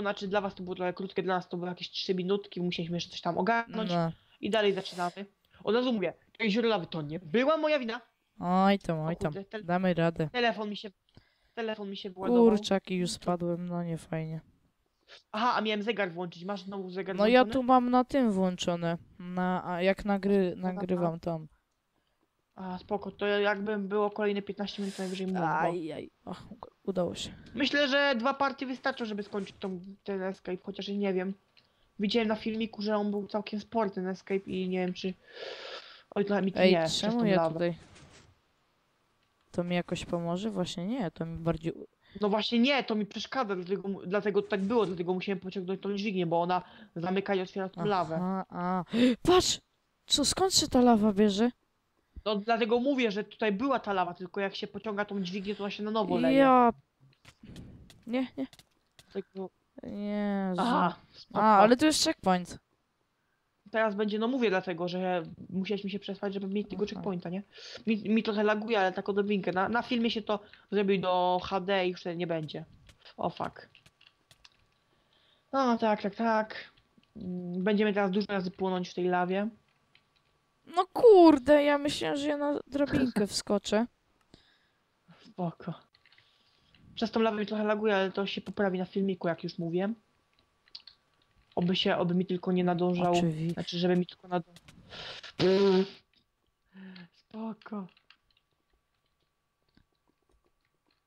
znaczy dla was to było trochę krótkie, dla nas to było jakieś 3 minutki, musieliśmy jeszcze coś tam ogarnąć No. i dalej zaczynamy. Od razu mówię, to jezioro lawy to nie była moja wina. Oj tam, oj tam. kurde, Damy radę. telefon mi się, telefon mi się wyładował. Kurczaki, już spadłem, no nie fajnie. Aha, a miałem zegar włączyć, masz znowu zegar No ja tu mam na tym włączone. Na, a jak nagry, nagrywam tam. A, spoko, to jakbym było kolejne 15 minut najwyżej mógł. bo- Ajaj. O, udało się. Myślę, że dwa partie wystarczą, żeby skończyć tą, ten escape, chociaż nie wiem. Widziałem na filmiku, że on był całkiem spory ten escape i nie wiem czy... Oj, trochę mi Ej, nie, czemu ja lawę. tutaj... To mi jakoś pomoże? Właśnie nie, to mi bardziej... No właśnie nie, to mi przeszkadza, dlatego, dlatego tak było, dlatego musiałem pociągnąć tą dźwignię, bo ona zamyka i otwiera tą lawę. Aha, a. Patrz! Co, skąd się ta lawa bierze? No dlatego mówię, że tutaj była ta lawa, tylko jak się pociąga tą dźwignię, to ona się na nowo leje. Ja... Nie, nie. Dlatego... Nie. Aha, spoko. A, ale tu jest checkpoint. Teraz będzie, no mówię dlatego, że musieliśmy się przespać, żeby mieć tego Aha. checkpointa, nie? Mi, mi trochę laguje, ale tak odrobinkę. Na, na filmie się to zrobi do HD i już wtedy nie będzie. O fuck. No tak, tak, tak. Mm, Będziemy teraz dużo razy płonąć w tej lawie. No kurde, ja myślałem, że ja na drabinkę wskoczę. Spoko. Przez tą lawę mi trochę laguje, ale to się poprawi na filmiku, jak już mówię. Oby się, oby mi tylko nie nadążał. Oczywiście. Znaczy, żeby mi tylko nadążał. Spoko.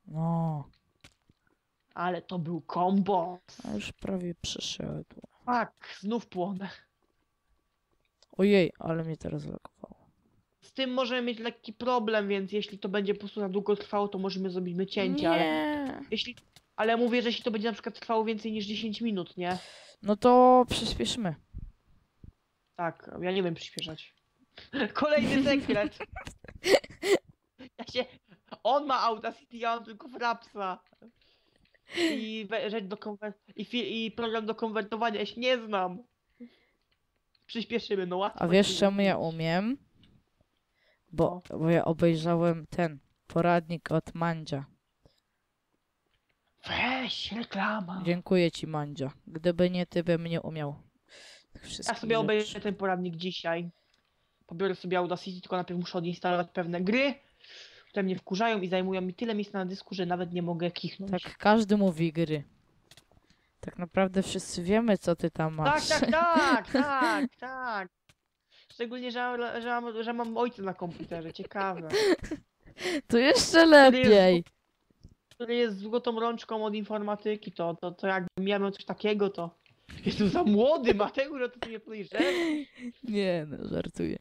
No, Ale to był kombo. a już prawie przeszedł. Tak, znów płonę. Ojej, ale mnie teraz zakowało. Z tym możemy mieć lekki problem, więc jeśli to będzie po prostu za długo trwało, to możemy zrobić cięcie, ale Nie. jeśli... Ale mówię, że jeśli to będzie na przykład trwało więcej niż 10 minut, nie? No to przyspieszymy. Tak, ja nie wiem przyspieszać. Kolejny sekret. Ja się... On ma Audacity, ja mam tylko Frapsa. I we- rzecz do konwer... I, fi... I program do konwertowania, ja się nie znam. Przyspieszymy, no łatwo. A wiesz czemu ja umiem? Bo, bo ja obejrzałem ten poradnik od Mandzia. Weź, reklama. Dziękuję ci, Mandzia. Gdyby nie ty, bym nie umiał. Ja sobie obejrzę ten poradnik dzisiaj. Pobiorę sobie Audacity, tylko najpierw muszę odinstalować pewne gry, które mnie wkurzają i zajmują mi tyle miejsca na dysku, że nawet nie mogę kichnąć. Tak, każdy mówi gry. Tak naprawdę wszyscy wiemy, co ty tam tak, masz. tak, tak, tak, tak. Szczególnie, że, że, mam, że mam ojca na komputerze, ciekawe. To jeszcze lepiej. Który jest złotą rączką od informatyki, to, to, to jakbym ja miał coś takiego, to jestem za młody, Mateusz, to ty mnie podejrzewasz. Nie, no, żartuję.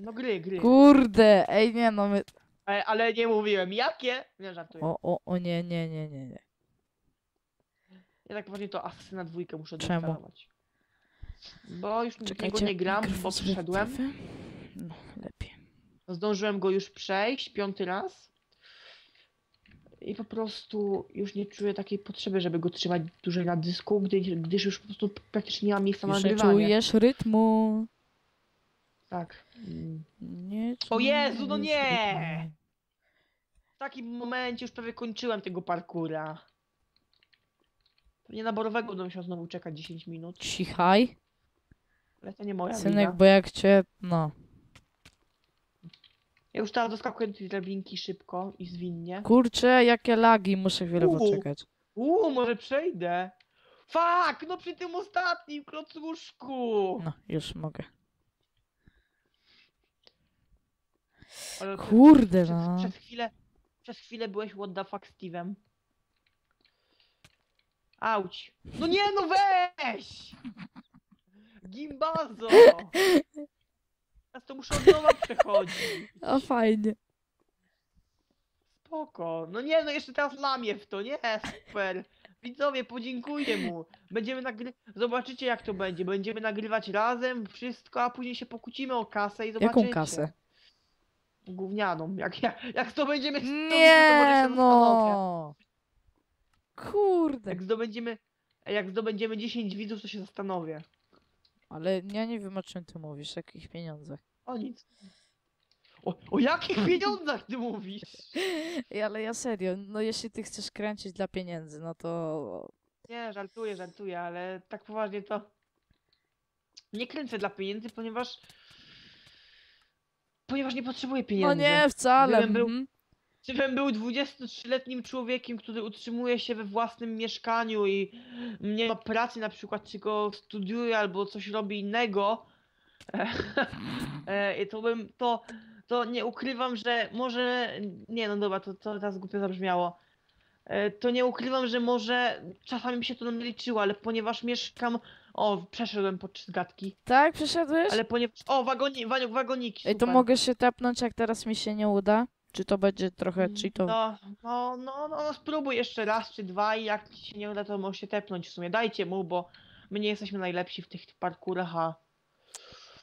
No gry, gry. Kurde, ej, nie, no my... Ale, ale nie mówiłem, jakie? Nie żartuję. O, o, o, nie, nie, nie, nie, nie. Ja tak poważnie to Asasyna dwójkę muszę Czemu? doinstalować. Bo już Czekajcie, nie gram, bo przeszedłem. No, lepiej. Zdążyłem go już przejść piąty raz. I po prostu już nie czuję takiej potrzeby, żeby go trzymać dłużej na dysku, gdyż, gdyż już po prostu praktycznie nie mam miejsca na Już nagrywanie. czujesz rytmu. Tak. Nie O Jezu, no nie! W takim momencie już prawie kończyłem tego parkura. Pewnie na borowego będę musiał znowu czekać 10 minut, Cichaj. ale to nie moja Synek, wina. bo jak cię... No. Ja już teraz doskakuję do tej drabinki szybko i zwinnie. Kurczę, jakie lagi, muszę chwilę Uuu. poczekać. Uuu, może przejdę. Fuck, no przy tym ostatnim klocuszku. No, już mogę. Ale Kurde, przez, no. przez chwilę, przez chwilę byłeś what the fuck Steve'em. Auć. No nie, no weź! Gimbazo! Teraz to muszę od nowa przechodzić. O, fajnie. Spoko. No nie, no jeszcze teraz lamię w to, nie? Super. Widzowie, podziękuję mu. Będziemy nagry... Zobaczycie jak to będzie. Będziemy nagrywać razem wszystko, a później się pokłócimy o kasę i zobaczycie. Jaką kasę? Gównianą. Jak, jak, jak zdobędziemy 100 widzów, to może Nie, się zastanowię. no. Kurde. Jak zdobędziemy... Jak zdobędziemy 10 widzów, to się zastanowię. Ale ja nie wiem, o czym ty mówisz, jakich pieniądzach. O nic. O, o jakich pieniądzach ty mówisz? Ej, ale ja serio, no jeśli ty chcesz kręcić dla pieniędzy, no to... Nie, żartuję, żartuję, ale tak poważnie to nie kręcę dla pieniędzy, ponieważ ponieważ nie potrzebuję No pieniędzy. nie, wcale. Gdybym był- mhm. Gdybym był 23-letnim człowiekiem, który utrzymuje się we własnym mieszkaniu i nie ma pracy na przykład, czy go studiuje albo coś robi innego, e, to bym, to, to nie ukrywam, że może, nie no dobra, to, to teraz głupio zabrzmiało. E, To nie ukrywam, że może czasami mi się to nie liczyło, ale ponieważ mieszkam, o, przeszedłem pod trzy gadki, Tak, przeszedłeś? ale ponieważ, o, wagoni, wagoniki, Ej, to super. mogę się tepnąć, jak teraz mi się nie uda? Czy to będzie trochę Mm, cheatowe? No, no, no, no, no, spróbuj jeszcze raz czy dwa i jak ci się nie uda, to może się tepnąć w sumie. Dajcie mu, bo my nie jesteśmy najlepsi w tych parkurach, a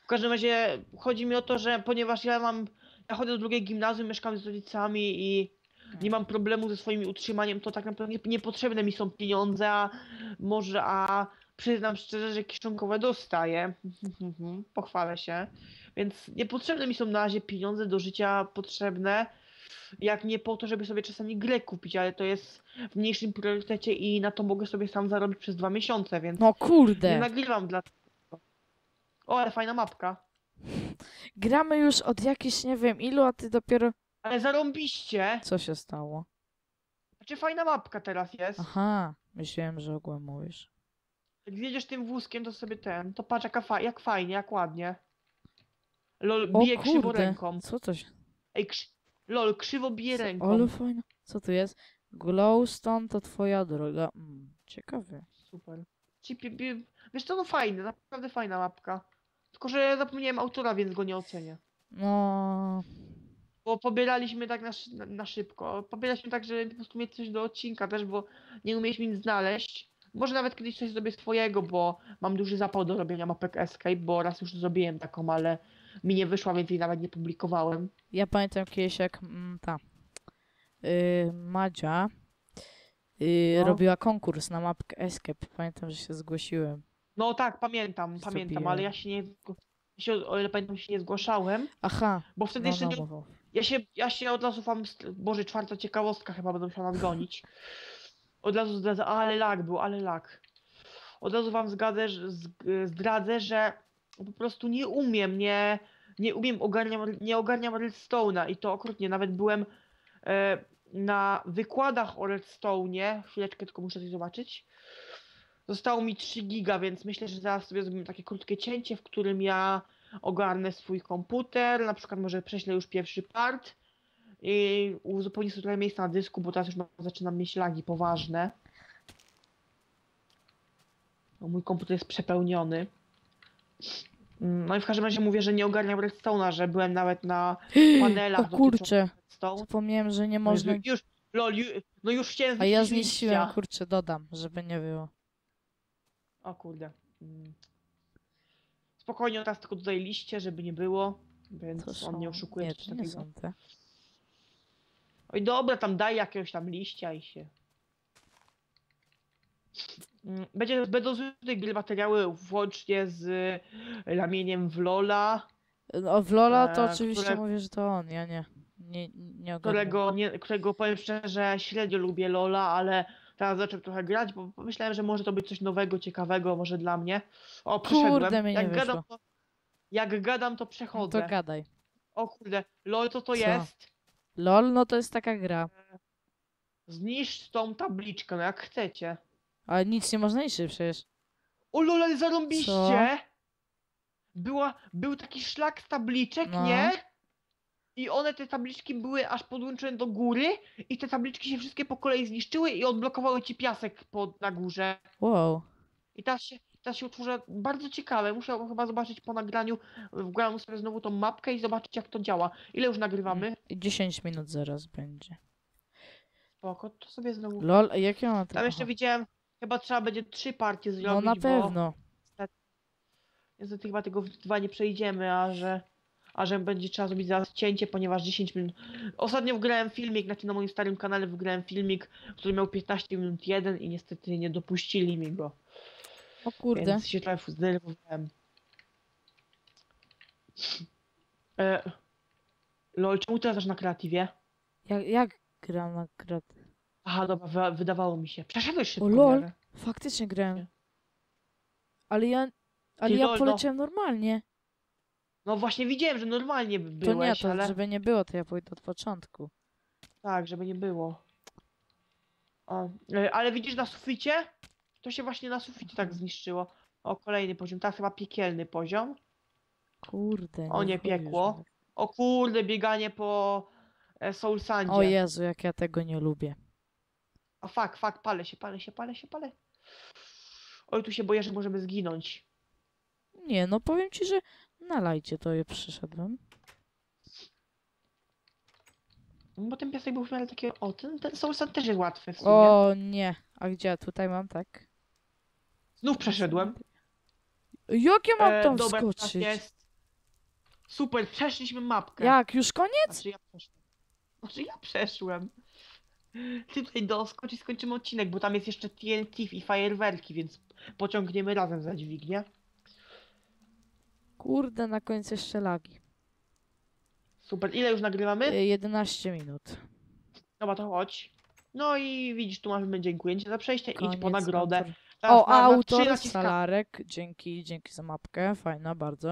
w każdym razie chodzi mi o to, że ponieważ ja mam, ja chodzę do drugiej gimnazjum, mieszkam z rodzicami i nie mam problemu ze swoim utrzymaniem, to tak naprawdę nie, niepotrzebne mi są pieniądze, a może, a przyznam szczerze, że kieszonkowe dostaję, pochwalę się, więc niepotrzebne mi są na razie pieniądze do życia potrzebne, jak nie po to, żeby sobie czasami grę kupić, ale to jest w mniejszym priorytecie i na to mogę sobie sam zarobić przez dwa miesiące, więc No nie kurde. nagrywam dla O, ale fajna mapka. Gramy już od jakichś nie wiem ilu, a ty dopiero... Ale zarąbiście! Co się stało? Znaczy fajna mapka teraz jest. Aha, myślałem, że ogółem mówisz. Jak zjedziesz tym wózkiem, to sobie ten, to patrz jaka fa jak fajnie, jak ładnie. Lol, O bije krzywo kurde, ręką. co to się... Ej, krzy... Lol, krzywo bije ręką. Ale fajne. Co tu jest? Glowstone to twoja droga. Mm, ciekawe. Super. Ci, pi, pi... Wiesz co, no fajne, naprawdę fajna mapka. Tylko, że zapomniałem autora, więc go nie ocenię. No... Bo pobieraliśmy tak na, szy- na, na szybko. Pobieraliśmy tak, że po prostu mieć coś do odcinka też, bo nie umieliśmy nic znaleźć. Może nawet kiedyś coś zrobię swojego, bo mam duży zapał do robienia mapek Escape, bo raz już zrobiłem taką, ale mi nie wyszła, więc jej nawet nie publikowałem. Ja pamiętam kiedyś jak mm, ta yy, Madzia yy, No. robiła konkurs na mapkę Escape. Pamiętam, że się zgłosiłem. No tak, pamiętam, pamiętam, ale ja się nie, się, o ile pamiętam, się nie zgłaszałem, Aha, bo wtedy no, jeszcze no, nie, mów, mów. ja się, ja się od razu wam, boże, czwarta ciekawostka chyba będę musiała nadgonić. Od razu zdradzę, ale lag był, ale lag. Od razu wam zgadę, że, z- zdradzę, że po prostu nie umiem, nie, nie umiem, ogarniam, nie ogarniam Redstone'a i to okrutnie, nawet byłem e, na wykładach o Redstone'ie, chwileczkę tylko muszę coś zobaczyć. Zostało mi 3 giga, więc myślę, że zaraz sobie zrobimy takie krótkie cięcie, w którym ja ogarnę swój komputer, na przykład może prześlę już pierwszy part i uzupełnię sobie miejsca na dysku, bo teraz już mam, zaczynam mieć lagi poważne. Mój komputer jest przepełniony. Mm, No i w każdym razie mówię, że nie ogarniam Redstone'a, że byłem nawet na panelach O kurczę, zapomniałem, że nie No można... Już, już, lol, ju, no już chciałem A ja zniszczyłem, liścia. kurczę, dodam, żeby nie było. O kurde. Mm. Spokojnie, teraz tylko tutaj liście, żeby nie było, więc To on nie oszukuje. Nie, to nie są te. Oj, dobra, tam daj jakiegoś tam liścia i się. Mm, Będzie, będą zużyte gry materiały włącznie z y, ramieniem w Lola, No, w Lola to E, oczywiście które- mówię, że to on, ja nie. Nie, nie którego, nie, którego powiem szczerze, średnio lubię Lola, ale teraz zacząłem trochę grać, bo myślałem, że może to być coś nowego, ciekawego, może dla mnie. O. Kurde, mi nie jak gadam, wyszło. to, jak gadam, to No przechodzę. to gadaj. O kurde, LOL, co to Co? jest? LOL, no to jest taka gra. Zniszcz tą tabliczkę, no jak chcecie. Ale nic nie można niszczyć przecież. O lol, ale zarąbiście! Była, był taki szlak z tabliczek, No. nie? I one, te tabliczki były aż podłączone do góry i te tabliczki się wszystkie po kolei zniszczyły i odblokowały ci piasek pod, na górze. Wow. I teraz się, teraz się utworzyła bardzo ciekawe. Muszę chyba zobaczyć po nagraniu. Wgrałem sobie znowu tą mapkę i zobaczyć jak to działa. Ile już nagrywamy? I 10 minut zaraz będzie. Spoko, to sobie znowu... LOL, a jakie mam Tam jeszcze widziałem, chyba trzeba będzie trzy partie zrobić, No na bo pewno. niestety chyba tego w dwa nie przejdziemy, a że, a że będzie trzeba zrobić zaraz cięcie, ponieważ 10 minut. Ostatnio wgrałem filmik, znaczy na moim starym kanale wgrałem filmik, który miał 15 minut jeden i niestety nie dopuścili mi go, O kurde. więc się trochę zdenerwowałem. E, Lol, czemu też na kreatywie? Jak, jak gram na krat? Aha, dobra, wy, wydawało mi się. Przeszedłeś szybko. O, lol. miarę. Faktycznie grałem. Nie. Ale ja... Ale Ty, ja lol, no. poleciałem normalnie. No właśnie widziałem, że normalnie by- To nie, byłeś, to ale... żeby nie było, to ja pójdę od początku. Tak, żeby nie było. O, e, ale widzisz na suficie? To się właśnie na suficie tak zniszczyło. O, kolejny poziom. Teraz chyba piekielny poziom. Kurde. O, nie wchodzi już piekło. nawet. O kurde, bieganie po e, Soul Sandzie. O Jezu, jak ja tego nie lubię. O fuck, fuck, palę się, palę się, palę się, palę. Oj, tu się boję, że możemy zginąć. Nie, no powiem ci, że na lajcie to je przyszedłem. No Bo ten piasek był w miarę taki... O, ten, ten Soul Sand też jest łatwy w sumie. O nie. A gdzie? Tutaj mam, tak? Znów przeszedłem. Jak ja mam E, tam dobra, tak wskoczyć? jest. Super, przeszliśmy mapkę. Jak? Już koniec? Znaczy ja przeszłem. Znaczy ja przeszłem. Ty tutaj doskocz i skończymy odcinek, bo tam jest jeszcze TNT i fajerwerki, więc pociągniemy razem za dźwignię. Kurde, na końcu jeszcze lagi. Super, ile już nagrywamy? Y, 11 minut. Dobra, to chodź. No i widzisz, tu mamy dziękuję ci za przejście, idź po Koniec nagrodę. autor. Teraz O, na- na trzy autor naciska- Salarek. Dzięki, dzięki za mapkę. Fajna bardzo.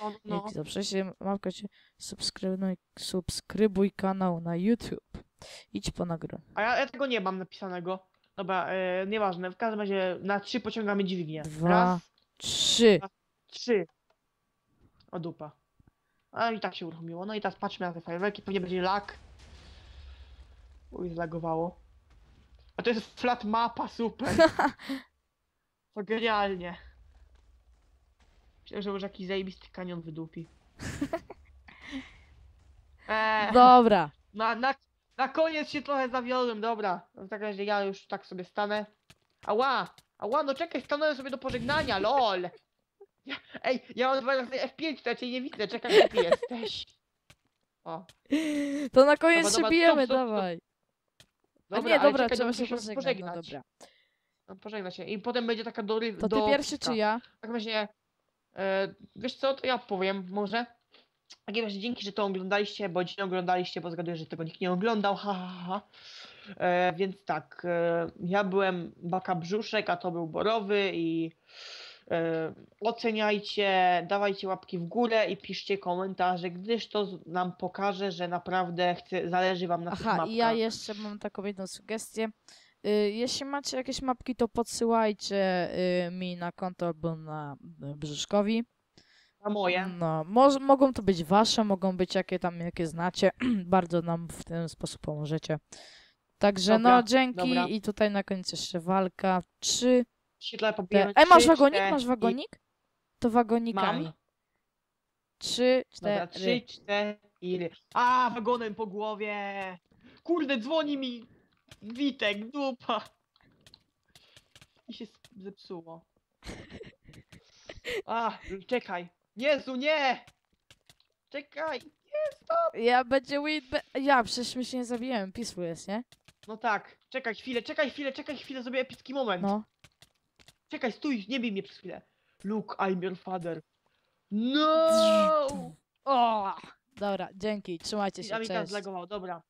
No, no. Dzięki za przejście. Mapka się subskrybuj, subskrybuj kanał na YouTube. Idź po nagrodę. A ja, ja tego nie mam napisanego. Dobra, e, nieważne, w każdym razie na trzy pociągamy dźwignię. Dwa. Raz, Trzy. trzy. O dupa. A i tak się uruchomiło. No i teraz patrzmy na te fajerwerki, pewnie będzie lag. Uj, zlagowało. A to jest flat mapa, super. To genialnie. Myślę, że już jakiś zajebisty kanion wydupi. Eee, Dobra. na, na, na koniec się trochę zawiodłem, dobra. W takim razie ja już tak sobie stanę. Ała! Ała, no czekaj, stanąłem sobie do pożegnania, lol! Ja, ej, ja mam dwa razy F5, to ja cię nie widzę, czekaj, gdzie ty jesteś? O, To na koniec Dobra, się dobra, bijemy, stop, stop, stop. dawaj. A dobra, nie, ale dobra, czekaj, trzeba muszę się pożegnać. No dobra. No, pożegnać się. I potem będzie taka do To ty pierwszy czy ja? Tak właśnie, e, wiesz co, to ja powiem może. W takim razie dzięki, że to oglądaliście, bądź nie oglądaliście, bo zgaduję, że tego nikt nie oglądał, ha, ha, ha. E, więc tak, e, ja byłem Baka Brzuszek, a to był Borowy i e, oceniajcie, dawajcie łapki w górę i piszcie komentarze, gdyż to nam pokaże, że naprawdę chce, zależy wam na tych Aha, mapkach. i ja jeszcze mam taką jedną sugestię. Y, jeśli macie jakieś mapki, to podsyłajcie y, mi na konto albo na y, Brzyszkowi. Na moje. No, może, mogą to być wasze, mogą być jakie tam, jakie znacie. Bardzo nam w ten sposób pomożecie. Także Dobra, no, dzięki dobra. i tutaj na końcu jeszcze walka. Trzy, pobijemy. Ej, masz trzy, wagonik? cztery Masz wagonik? To wagonikami. Mam. Trzy, Dobra, cztery. trzy, cztery. A, wagonem po głowie. Kurde, dzwoni mi Witek, dupa. I się zepsuło. A, czekaj. Jezu, nie! Czekaj. Ja będzie win. Be... Ja przecież my się nie zabijemy. Peaceful jest, nie? No tak, czekaj chwilę, czekaj chwilę, czekaj chwilę, zrobię epicki moment. No. Czekaj, stój, nie bij mnie przez chwilę. Luke, I'm your father. No! O! Dobra, dzięki. Trzymajcie się, mi teraz cześć. zlagował, dobra.